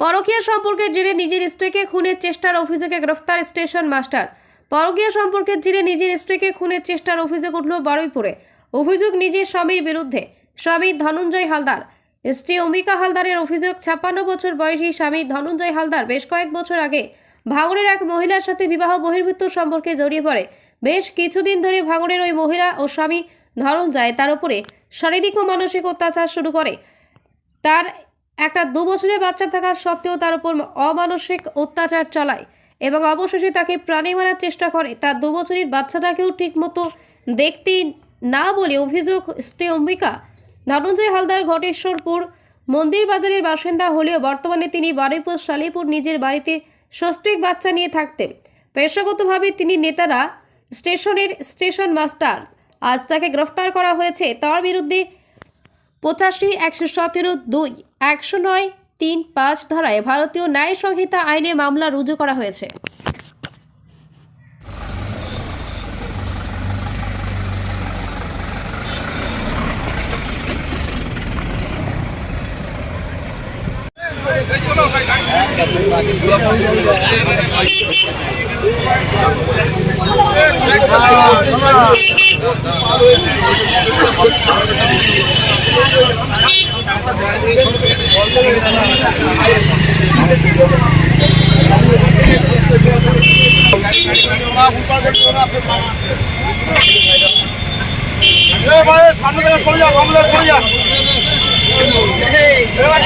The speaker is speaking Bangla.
পরকীয়া সম্পর্কের জেরে নিজের স্ত্রীকে খুনের চেষ্টার অভিযোগে গ্রেফতার স্টেশন মাস্টার। পরকীয়া সম্পর্কের জেরে নিজের স্ত্রীকে খুনের চেষ্টার অভিযোগ উঠল বারুইপুরে। অভিযোগ নিজের স্বামীর বিরুদ্ধে। স্বামী ধনঞ্জয় হালদার। স্ত্রী অম্বিকা হালদারের অভিযোগ, ছাপ্পান্ন বছর বয়সী স্বামী ধনঞ্জয় হালদার বেশ কয়েক বছর আগে ভাঙড়ের এক মহিলার সাথে বিবাহ বহির্ভূত সম্পর্কে জড়িয়ে পড়ে। বেশ কিছুদিন ধরে ভাঙড়ের ওই মহিলা ও স্বামী ধনঞ্জয় তার উপরে শারীরিক ও মানসিক অত্যাচার শুরু করে। তার একটা দু বছরের বাচ্চা থাকা সত্ত্বেও তার উপর অমানসিক অত্যাচার চালায় এবং অবশেষে তাকে প্রাণে মারার চেষ্টা করে। তার দু বছরের বাচ্চাটাকেও ঠিকমতো দেখতে না বলে অভিযোগ স্ত্রী অম্বিকা। ধনঞ্জয় হালদার ঘটেশ্বরপুর মন্দির বাজারের বাসিন্দা হলেও বর্তমানে তিনি বারুইপুর, শালিপুর নিজের বাড়িতে সস্ত্রিক বাচ্চা নিয়ে থাকতেন। পেশাগতভাবে তিনি নেতারা স্টেশনের স্টেশন মাস্টার। আজ তাকে গ্রেফতার করা হয়েছে। তার বিরুদ্ধে পঁচাশি, একশো সতেরো দুই একশো নয় তিন পাঁচ ধারায় ভারতীয় ন্যায় সংহিতা আইনে মামলা রুজু করা হয়েছে। সামনে থেকে সরে যা থেকে সরে যা এবার